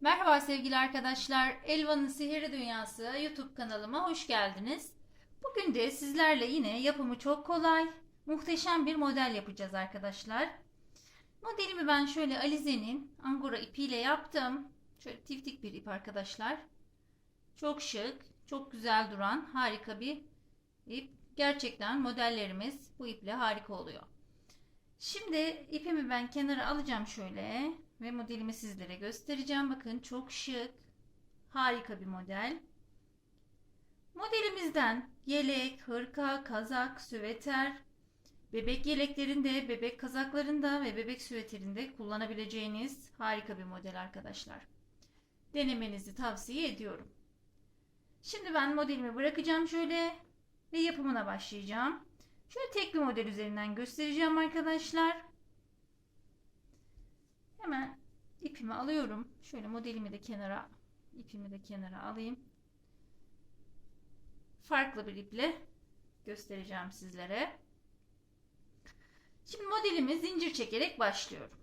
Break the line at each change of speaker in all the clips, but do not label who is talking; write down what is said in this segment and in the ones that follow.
Merhaba sevgili arkadaşlar. Elvan'ın Sihirli Dünyası YouTube kanalıma hoş geldiniz. Bugün de sizlerle yine yapımı çok kolay, muhteşem bir model yapacağız arkadaşlar. Modelimi ben şöyle Alize'nin Angora ipiyle yaptım. Şöyle tiftik bir ip arkadaşlar. Çok şık, çok güzel duran harika bir ip. Gerçekten modellerimiz bu iple harika oluyor. Şimdi ipimi ben kenara alacağım şöyle ve modelimi sizlere göstereceğim. Bakın çok şık, harika bir model. Modelimizden yelek, hırka, kazak, süveter, bebek yeleklerinde, bebek kazaklarında ve bebek süveterinde kullanabileceğiniz harika bir model arkadaşlar. Denemenizi tavsiye ediyorum. Şimdi ben modelimi bırakacağım şöyle ve yapımına başlayacağım. Şöyle tek bir model üzerinden göstereceğim arkadaşlar. Hemen ipimi alıyorum. Şöyle modelimi de kenara, ipimi de kenara alayım. Farklı bir iple göstereceğim sizlere. Şimdi modelimi zincir çekerek başlıyorum.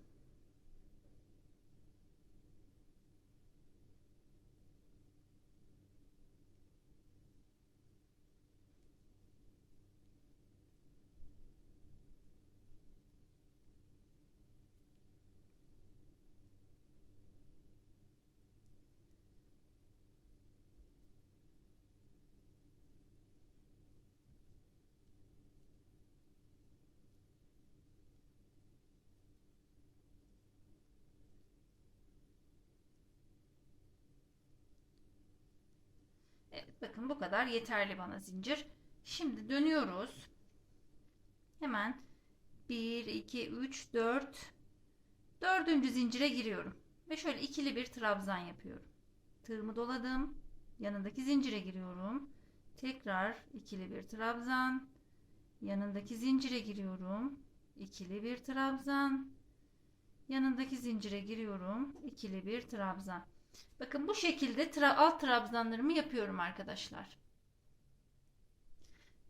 Evet bakın bu kadar yeterli bana zincir. Şimdi dönüyoruz. Hemen 1, 2, 3, 4 dördüncü zincire giriyorum. Ve şöyle ikili bir trabzan yapıyorum. Tığımı doladım. Yanındaki zincire giriyorum. Tekrar ikili bir trabzan. Yanındaki zincire giriyorum. İkili bir trabzan. Yanındaki zincire giriyorum. İkili bir trabzan. Bakın bu şekilde tra alt trabzanlarımı yapıyorum arkadaşlar.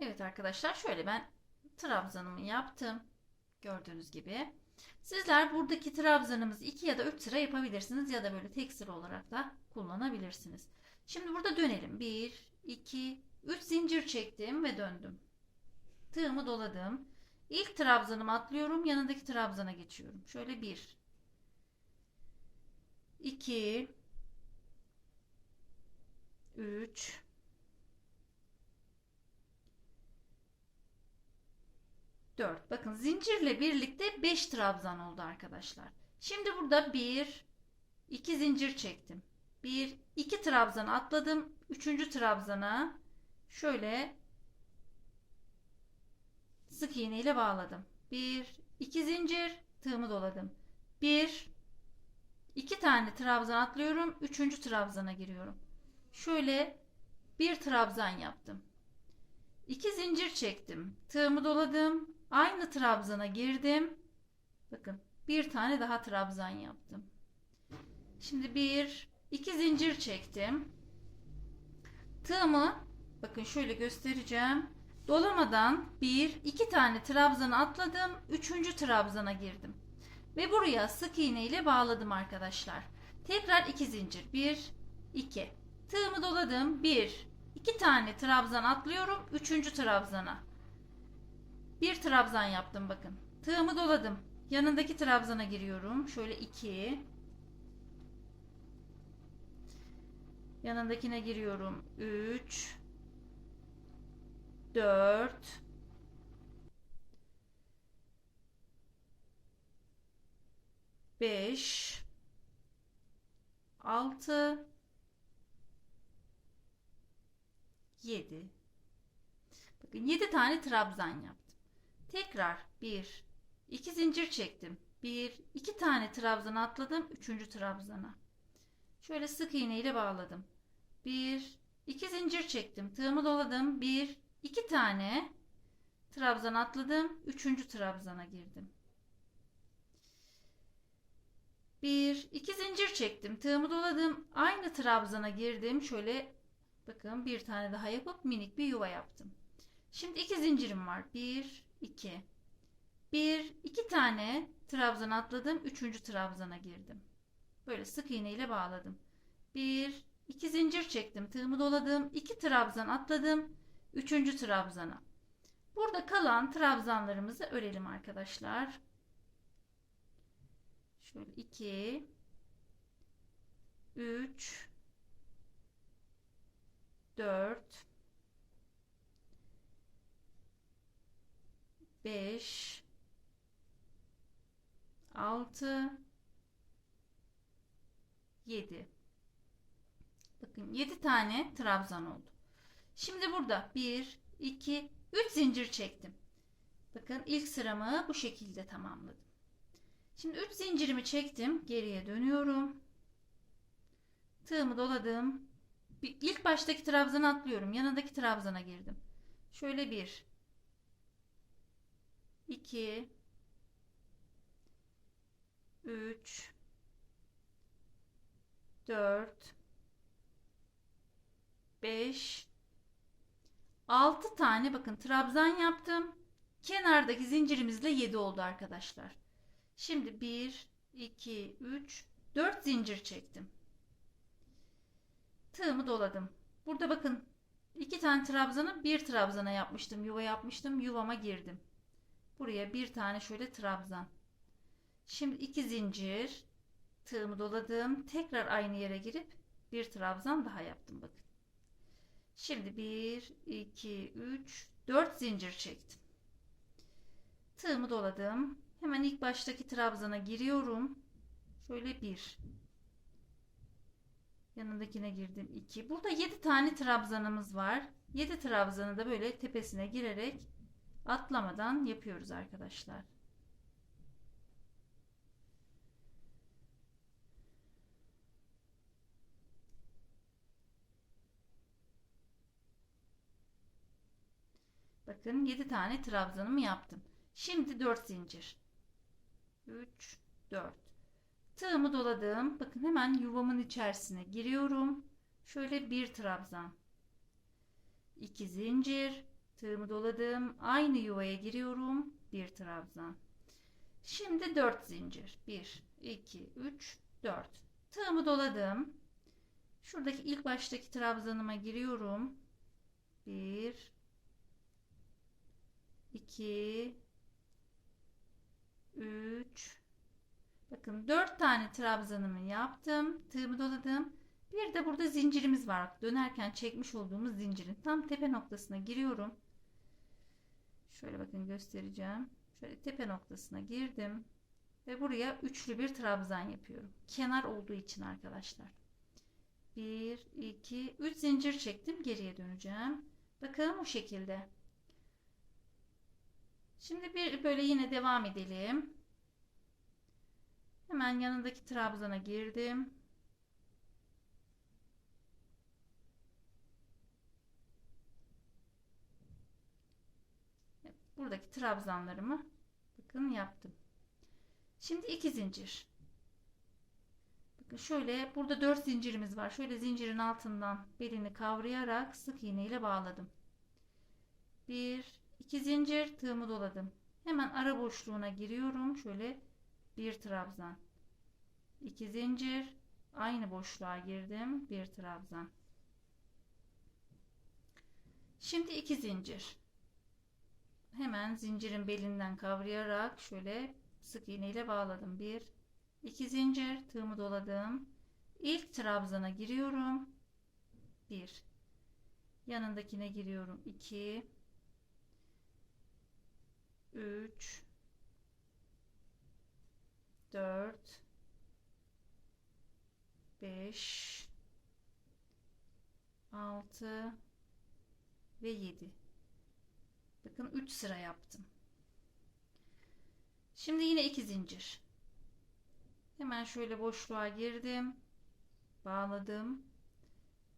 Evet arkadaşlar şöyle ben trabzanımı yaptım. Gördüğünüz gibi. Sizler buradaki trabzanımızı 2 ya da 3 sıra yapabilirsiniz ya da böyle tek sıra olarak da kullanabilirsiniz. Şimdi burada dönelim. 1, 2, 3 zincir çektim ve döndüm. Tığımı doladım. İlk trabzanımı atlıyorum. Yanındaki trabzana geçiyorum. Şöyle 1, 2, 3 4 bakın zincirle birlikte 5 trabzan oldu arkadaşlar. Şimdi burada 1 2 zincir çektim. 1 2 trabzan atladım. 3. trabzana şöyle sık iğne ile bağladım. 1 2 zincir tığımı doladım. 1 2 tane trabzan atlıyorum. 3. trabzana giriyorum şöyle bir trabzan yaptım. İki zincir çektim. Tığımı doladım. Aynı trabzana girdim. Bakın bir tane daha trabzan yaptım. Şimdi bir, iki zincir çektim. Tığımı bakın şöyle göstereceğim. Dolamadan bir, iki tane trabzanı atladım. Üçüncü trabzana girdim. Ve buraya sık iğne ile bağladım arkadaşlar. Tekrar iki zincir. Bir, iki. Tığımı doladım. 1 2 tane trabzan atlıyorum. 3. trabzana. Bir trabzan yaptım bakın. Tığımı doladım. Yanındaki trabzana giriyorum. Şöyle 2 Yanındakine giriyorum. 3 4 5 6 7 Bakın 7 tane trabzan yaptım. Tekrar 1 2 zincir çektim. 1 2 tane trabzan atladım 3. trabzana. Şöyle sık iğne ile bağladım. 1 2 zincir çektim. Tığımı doladım. 1 2 tane trabzan atladım. 3. trabzana girdim. 1 2 zincir çektim. Tığımı doladım. Aynı trabzana girdim. Şöyle Bakın bir tane daha yapıp minik bir yuva yaptım. Şimdi iki zincirim var. Bir, iki. Bir, iki tane trabzan atladım. Üçüncü trabzana girdim. Böyle sık iğne ile bağladım. Bir, iki zincir çektim. Tığımı doladım. iki trabzan atladım. Üçüncü trabzana. Burada kalan trabzanlarımızı örelim arkadaşlar. Şöyle 2 3 4 5 6 7 Bakın 7 tane trabzan oldu. Şimdi burada 1 2 3 zincir çektim. Bakın ilk sıramı bu şekilde tamamladım. Şimdi 3 zincirimi çektim. Geriye dönüyorum. Tığımı doladım. İlk baştaki trabzana atlıyorum. Yanındaki trabzana girdim. Şöyle bir, 2 3 4 5 6 tane bakın trabzan yaptım. Kenardaki zincirimizle 7 oldu arkadaşlar. Şimdi 1 2 3 4 zincir çektim. Tığımı doladım. Burada bakın iki tane trabzanı bir trabzana yapmıştım. Yuva yapmıştım. Yuvama girdim. Buraya bir tane şöyle trabzan. Şimdi iki zincir tığımı doladım. Tekrar aynı yere girip bir trabzan daha yaptım bakın. Şimdi 1 2 3 4 zincir çektim. Tığımı doladım. Hemen ilk baştaki trabzana giriyorum. Şöyle bir. Yanındakine girdim 2. Burada 7 tane trabzanımız var. 7 trabzanı da böyle tepesine girerek atlamadan yapıyoruz arkadaşlar. Bakın 7 tane trabzanımı yaptım. Şimdi 4 zincir. 3 4. Tığımı doladım. Bakın hemen yuvamın içerisine giriyorum. Şöyle bir trabzan. 2 zincir. Tığımı doladım. Aynı yuvaya giriyorum. Bir trabzan. Şimdi 4 zincir. 1 2 3 4. Tığımı doladım. Şuradaki ilk baştaki trabzanıma giriyorum. 1 2 3 Bakın 4 tane trabzanımı yaptım. Tığımı doladım. Bir de burada zincirimiz var. Dönerken çekmiş olduğumuz zincirin tam tepe noktasına giriyorum. Şöyle bakın göstereceğim. Şöyle tepe noktasına girdim. Ve buraya üçlü bir trabzan yapıyorum. Kenar olduğu için arkadaşlar. 1, 2, 3 zincir çektim. Geriye döneceğim. Bakın bu şekilde. Şimdi bir böyle yine devam edelim. Hemen yanındaki trabzana girdim. Buradaki trabzanlarımı bakın yaptım. Şimdi iki zincir. Bakın şöyle burada dört zincirimiz var. Şöyle zincirin altından belini kavrayarak sık iğne ile bağladım. Bir, iki zincir tığımı doladım. Hemen ara boşluğuna giriyorum. Şöyle bir trabzan. iki zincir aynı boşluğa girdim. Bir trabzan. Şimdi iki zincir hemen zincirin belinden kavrayarak şöyle sık iğne ile bağladım. Bir, iki zincir tığımı doladım. İlk trabzana giriyorum. Bir, yanındakine giriyorum. İki, üç, dört, beş, altı ve yedi. Bakın 3 sıra yaptım. Şimdi yine 2 zincir. Hemen şöyle boşluğa girdim. Bağladım.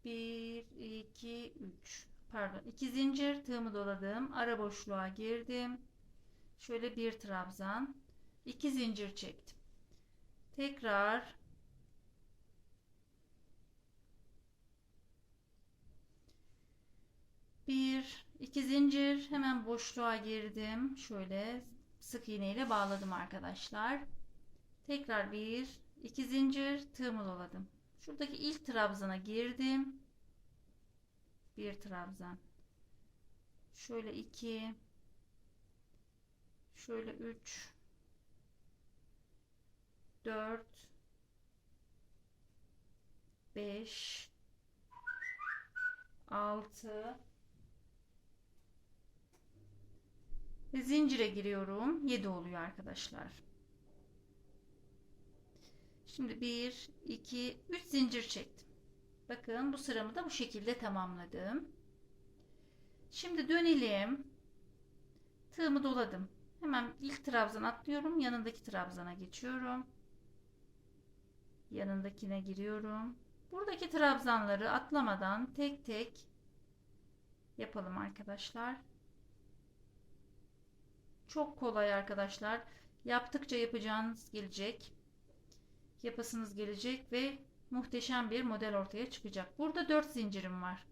1 2 3 pardon 2 zincir tığımı doladım. Ara boşluğa girdim. Şöyle bir trabzan, 2 zincir çektim. Tekrar bir 2 zincir hemen boşluğa girdim. Şöyle sık iğne ile bağladım arkadaşlar. Tekrar 1 2 zincir tığımı doladım. Şuradaki ilk trabzana girdim. Bir trabzan. Şöyle 2 şöyle 3 4 5 6 ve zincire giriyorum. 7 oluyor arkadaşlar. Şimdi 1 2 3 zincir çektim. Bakın bu sıramı da bu şekilde tamamladım. Şimdi dönelim. Tığımı doladım. Hemen ilk trabzan atlıyorum. Yanındaki trabzana geçiyorum. Yanındakine giriyorum. Buradaki trabzanları atlamadan tek tek yapalım arkadaşlar. Çok kolay arkadaşlar. Yaptıkça yapacağınız gelecek. Yapasınız gelecek ve muhteşem bir model ortaya çıkacak. Burada 4 zincirim var.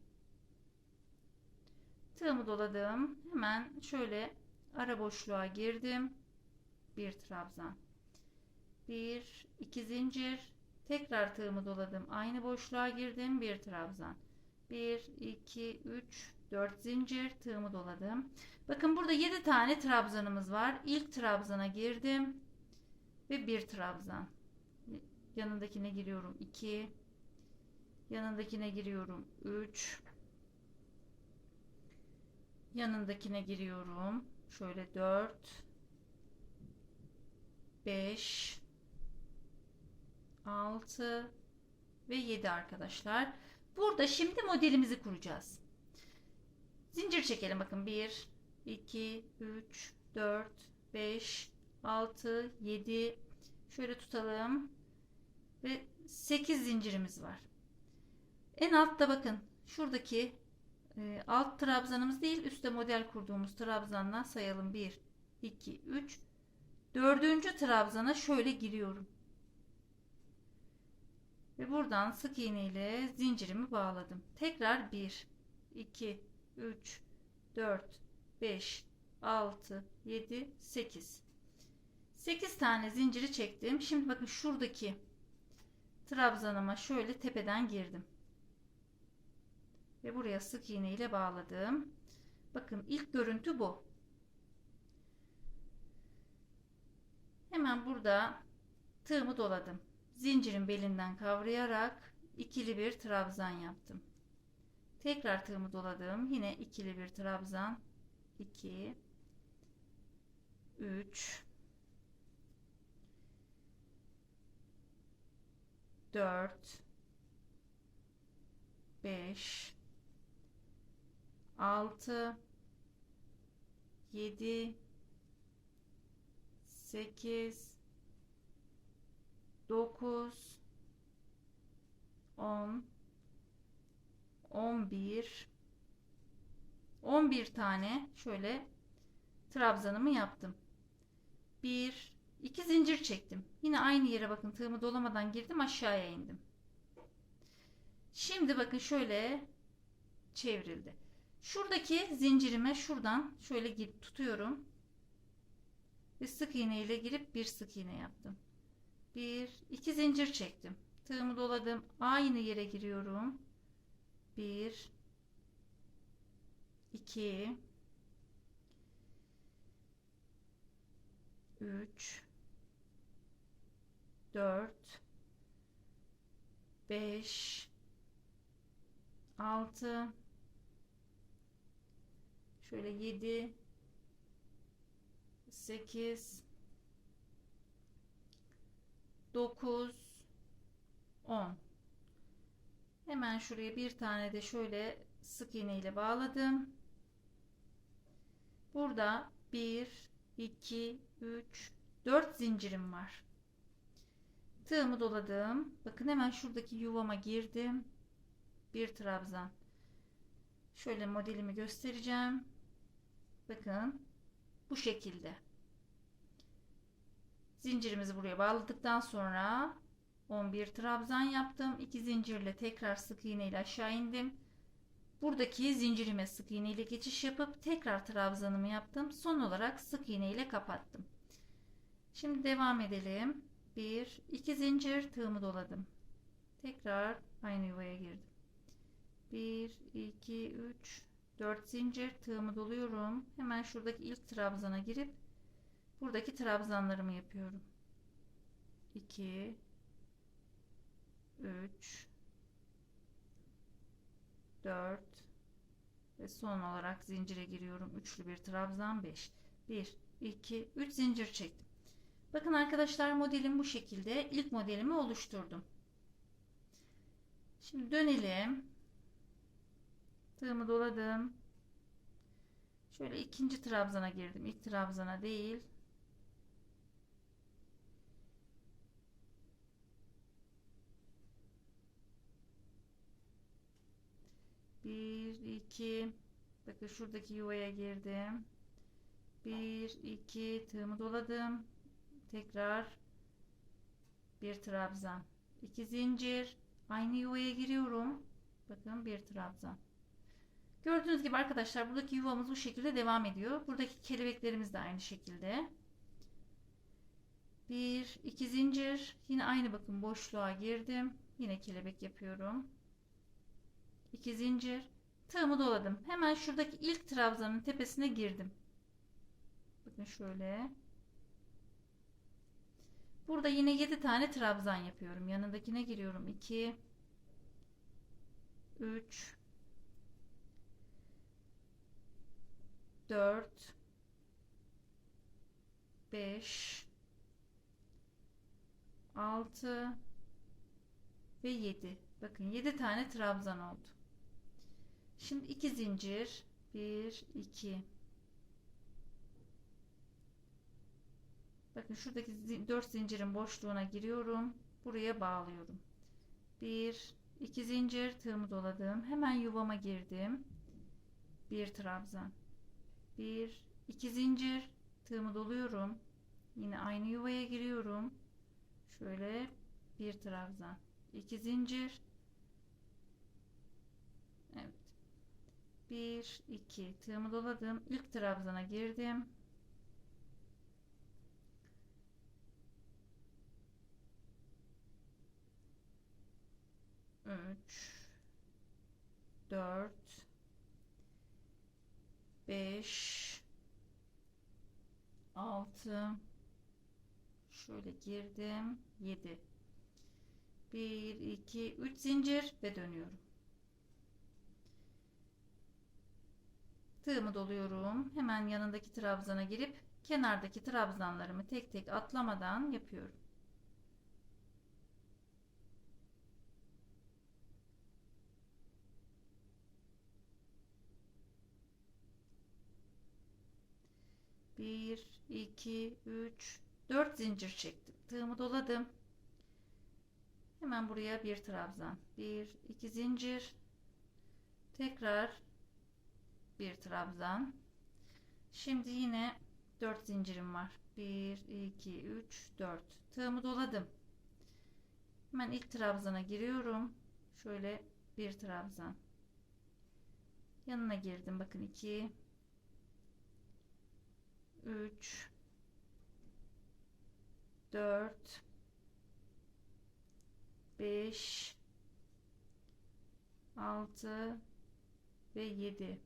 Tığımı doladım. Hemen şöyle ara boşluğa girdim. Bir trabzan. Bir, iki zincir. Tekrar tığımı doladım. Aynı boşluğa girdim. Bir trabzan. Bir, iki, üç, dört zincir. Tığımı doladım. Bakın burada yedi tane trabzanımız var. İlk trabzana girdim. Ve bir trabzan. Yanındakine giriyorum. 2 Yanındakine giriyorum. 3 Yanındakine giriyorum. Şöyle 4 5 6 ve 7 arkadaşlar. Burada şimdi modelimizi kuracağız. Zincir çekelim bakın. 1 2 3 4 5 6 7 şöyle tutalım. Ve 8 zincirimiz var. En altta bakın. Şuradaki e, alt trabzanımız değil üstte model kurduğumuz trabzandan sayalım. 1 2 3 dördüncü trabzana şöyle giriyorum ve buradan sık iğne ile zincirimi bağladım tekrar 1 2 3 4 5 6 7 8 8 tane zinciri çektim şimdi bakın şuradaki trabzanıma şöyle tepeden girdim. Ve buraya sık iğne ile bağladım. Bakın ilk görüntü bu. Hemen burada tığımı doladım. Zincirin belinden kavrayarak ikili bir trabzan yaptım. Tekrar tığımı doladım. Yine ikili bir trabzan. 2 3 4 5 6 7 8 9 10 11 11 tane şöyle trabzanımı yaptım. 1 2 zincir çektim. Yine aynı yere bakın tığımı dolamadan girdim aşağıya indim. Şimdi bakın şöyle çevrildi. Şuradaki zincirime şuradan şöyle girip tutuyorum. Ve sık iğne ile girip bir sık iğne yaptım. Bir, iki zincir çektim. Tığımı doladım. Aynı yere giriyorum. Bir, iki, üç, 4 5 6 şöyle 7 8 9 10 hemen şuraya bir tane de şöyle sık iğne ile bağladım burada 1 2 3 4 zincirim var Tığımı doladım. Bakın hemen şuradaki yuvama girdim. Bir trabzan. Şöyle modelimi göstereceğim. Bakın bu şekilde. Zincirimizi buraya bağladıktan sonra 11 trabzan yaptım. 2 zincirle tekrar sık iğne ile aşağı indim. Buradaki zincirime sık iğne ile geçiş yapıp tekrar trabzanımı yaptım. Son olarak sık iğne ile kapattım. Şimdi devam edelim. Bir, iki zincir tığımı doladım. Tekrar aynı yuvaya girdim. Bir, iki, üç, dört zincir tığımı doluyorum. Hemen şuradaki ilk trabzana girip buradaki trabzanlarımı yapıyorum. 2 3 4 ve son olarak zincire giriyorum. Üçlü bir trabzan 5. 1 2 3 zincir çektim. Bakın arkadaşlar modelim bu şekilde. İlk modelimi oluşturdum. Şimdi dönelim. Tığımı doladım. Şöyle ikinci trabzana girdim. İlk trabzana değil. Bir, iki. Bakın şuradaki yuvaya girdim. Bir, iki. Tığımı doladım. Tekrar bir trabzan. iki zincir. Aynı yuvaya giriyorum. Bakın bir trabzan. Gördüğünüz gibi arkadaşlar buradaki yuvamız bu şekilde devam ediyor. Buradaki kelebeklerimiz de aynı şekilde. Bir, iki zincir. Yine aynı bakın boşluğa girdim. Yine kelebek yapıyorum. 2 zincir. Tığımı doladım. Hemen şuradaki ilk trabzanın tepesine girdim. Bakın şöyle. Burada yine 7 tane trabzan yapıyorum. Yanındakine giriyorum. 2 3 4 5 6 ve 7. Bakın 7 tane trabzan oldu. Şimdi 2 zincir 1 2 Bakın şuradaki 4 zincirin boşluğuna giriyorum. Buraya bağlıyorum. 1 2 zincir tığımı doladım. Hemen yuvama girdim. 1 trabzan. 1 2 zincir tığımı doluyorum. Yine aynı yuvaya giriyorum. Şöyle bir trabzan. 2 zincir. Evet. 1 2 tığımı doladım. İlk trabzana girdim. Üç, dört, beş, altı, şöyle girdim, yedi. Bir, iki, üç zincir ve dönüyorum. Tığımı doluyorum. Hemen yanındaki trabzana girip kenardaki trabzanlarımı tek tek atlamadan yapıyorum. Bir, iki, üç, dört zincir çektim. Tığımı doladım. Hemen buraya bir trabzan. Bir, iki zincir. Tekrar bir trabzan. Şimdi yine 4 zincirim var. 1 2 3 4. Tığımı doladım. Hemen ilk trabzana giriyorum. Şöyle bir trabzan. Yanına girdim. Bakın 2 3 4 5 6 ve 7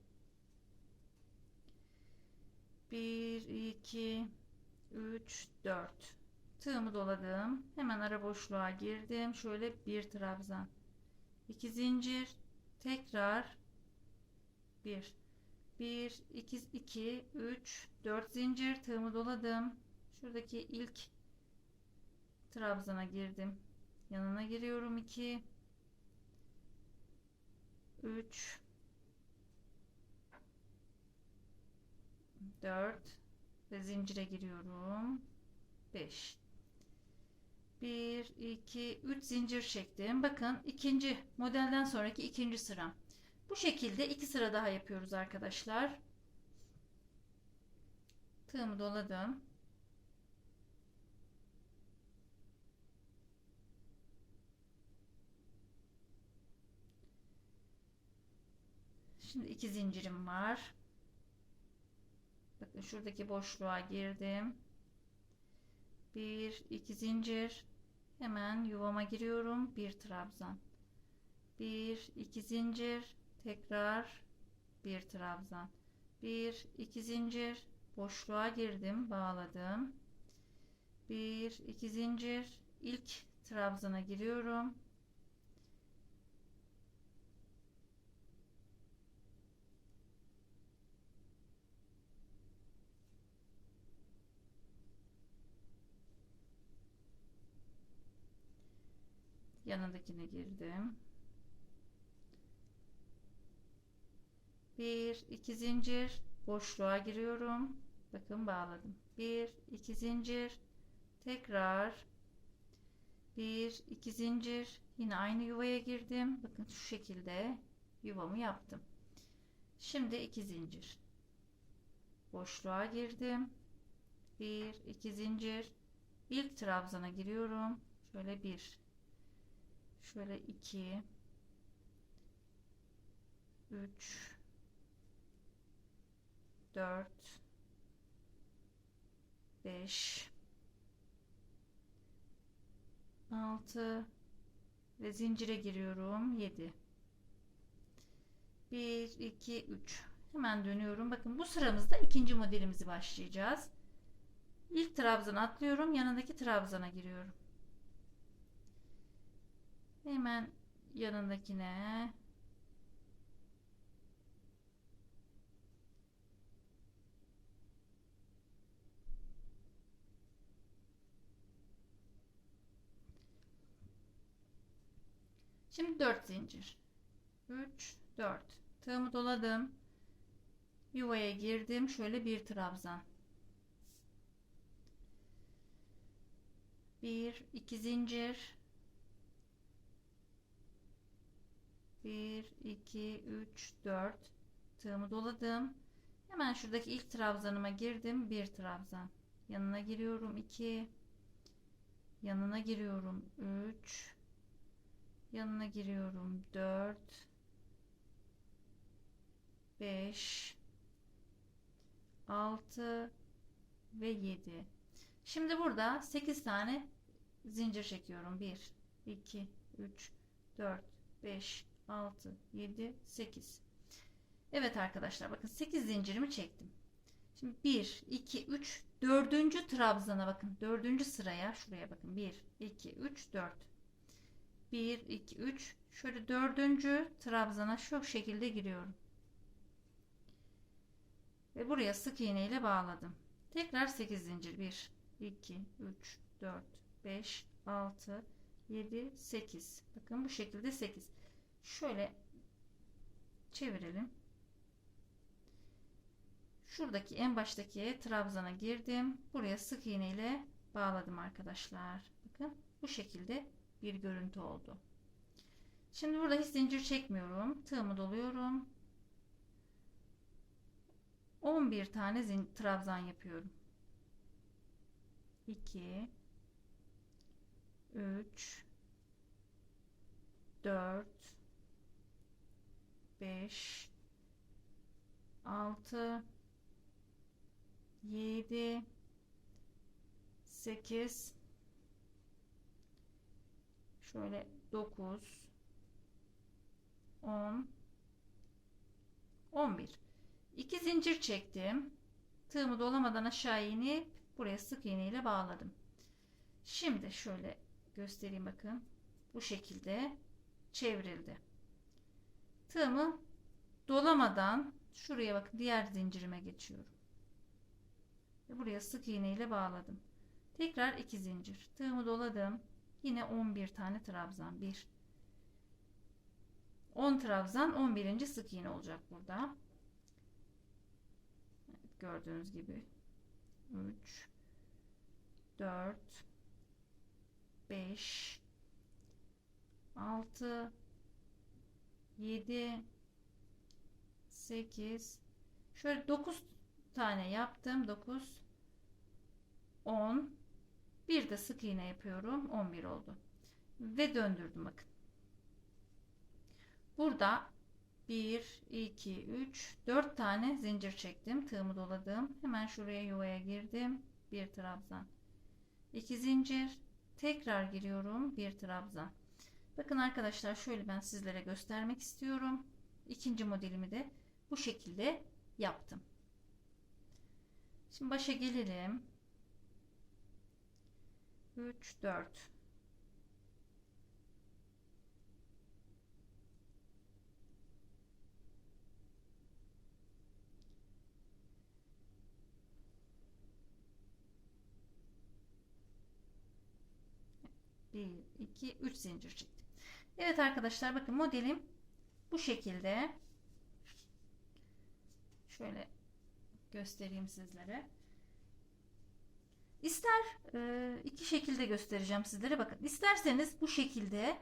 1 2 3 4 tığımı doladım. Hemen ara boşluğa girdim. Şöyle bir trabzan. 2 zincir. Tekrar 1 1 2 2 3 4 zincir. Tığımı doladım. Şuradaki ilk trabzana girdim. Yanına giriyorum. 2 3 4 ve zincire giriyorum. 5 1 2 3 zincir çektim bakın ikinci modelden sonraki ikinci sıra. Bu şekilde iki sıra daha yapıyoruz arkadaşlar. Tığımı doladım. Şimdi iki zincirim var. Bakın şuradaki boşluğa girdim. Bir, iki zincir. Hemen yuvama giriyorum. Bir trabzan. Bir, iki zincir. Tekrar bir trabzan. Bir, iki zincir. Boşluğa girdim. Bağladım. Bir, iki zincir. İlk trabzana giriyorum. Yanındakine girdim. Bir, iki zincir boşluğa giriyorum. Bakın bağladım. Bir, iki zincir tekrar bir, iki zincir yine aynı yuvaya girdim. Bakın şu şekilde yuvamı yaptım. Şimdi iki zincir boşluğa girdim. Bir, iki zincir ilk trabzana giriyorum. Şöyle bir Şöyle 2 3 4 5 6 ve zincire giriyorum 7 1 2 3 hemen dönüyorum. Bakın bu sıramızda ikinci modelimizi başlayacağız. İlk trabzana atlıyorum yanındaki trabzana giriyorum Hemen yanındakine Şimdi 4 zincir. 3 4. Tığımı doladım. Yuvaya girdim. Şöyle bir trabzan. 1 2 zincir 1 2 3 4 tığımı doladım. Hemen şuradaki ilk trabzanıma girdim. Bir trabzan. Yanına giriyorum. 2 yanına giriyorum. 3 yanına giriyorum. 4 5 6 ve 7 şimdi burada 8 tane zincir çekiyorum. 1 2 3 4 5 6, 7, 8. Evet arkadaşlar bakın 8 zincirimi çektim. Şimdi 1, 2, 3, 4. trabzana bakın. 4. sıraya şuraya bakın. 1, 2, 3, 4. 1, 2, 3. Şöyle 4. trabzana şu şekilde giriyorum. Ve buraya sık iğne ile bağladım. Tekrar 8 zincir. 1, 2, 3, 4, 5, 6, 7, 8. Bakın bu şekilde 8 şöyle çevirelim. Şuradaki en baştaki trabzana girdim. Buraya sık iğne ile bağladım arkadaşlar. Bakın bu şekilde bir görüntü oldu. Şimdi burada hiç zincir çekmiyorum. Tığımı doluyorum. 11 tane trabzan yapıyorum. 2 3 4 5 6 7 8 şöyle 9 10 11 2 zincir çektim. Tığımı dolamadan aşağı inip buraya sık iğne ile bağladım. Şimdi şöyle göstereyim bakın. Bu şekilde çevrildi tığımı dolamadan şuraya bakın diğer zincirime geçiyorum. Buraya sık iğne ile bağladım. Tekrar iki zincir. Tığımı doladım. Yine 11 tane trabzan. 1 10 trabzan 11. sık iğne olacak burada. Evet, gördüğünüz gibi 3 4 5 6 7 8 şöyle 9 tane yaptım. 9 10 bir de sık iğne yapıyorum. 11 oldu. Ve döndürdüm bakın. Burada 1 2 3 4 tane zincir çektim. Tığımı doladım. Hemen şuraya yuvaya girdim. Bir trabzan. 2 zincir. Tekrar giriyorum. Bir trabzan. Bakın arkadaşlar şöyle ben sizlere göstermek istiyorum. İkinci modelimi de bu şekilde yaptım. Şimdi başa gelelim. 3 4 1 2 3 zincir çektim. Evet arkadaşlar bakın modelim bu şekilde. Şöyle göstereyim sizlere. İster e, iki şekilde göstereceğim sizlere. Bakın isterseniz bu şekilde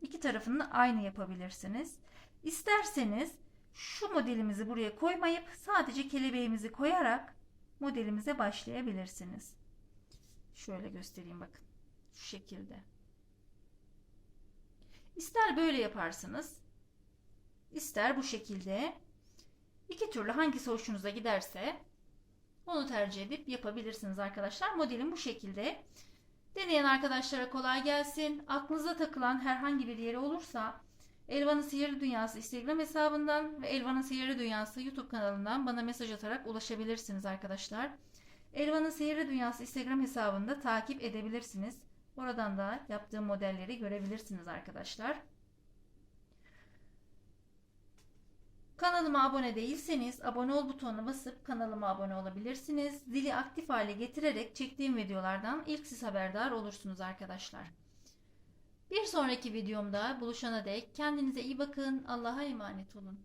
iki tarafını aynı yapabilirsiniz. İsterseniz şu modelimizi buraya koymayıp sadece kelebeğimizi koyarak modelimize başlayabilirsiniz. Şöyle göstereyim bakın. Şu şekilde. İster böyle yaparsınız. ister bu şekilde. İki türlü hangisi hoşunuza giderse onu tercih edip yapabilirsiniz arkadaşlar. Modelim bu şekilde. Deneyen arkadaşlara kolay gelsin. Aklınıza takılan herhangi bir yeri olursa Elvan'ın Sihirli Dünyası Instagram hesabından ve Elvan'ın Sihirli Dünyası YouTube kanalından bana mesaj atarak ulaşabilirsiniz arkadaşlar. Elvan'ın Sihirli Dünyası Instagram hesabında takip edebilirsiniz. Oradan da yaptığım modelleri görebilirsiniz arkadaşlar. Kanalıma abone değilseniz abone ol butonuna basıp kanalıma abone olabilirsiniz. Zili aktif hale getirerek çektiğim videolardan ilk siz haberdar olursunuz arkadaşlar. Bir sonraki videomda buluşana dek kendinize iyi bakın. Allah'a emanet olun.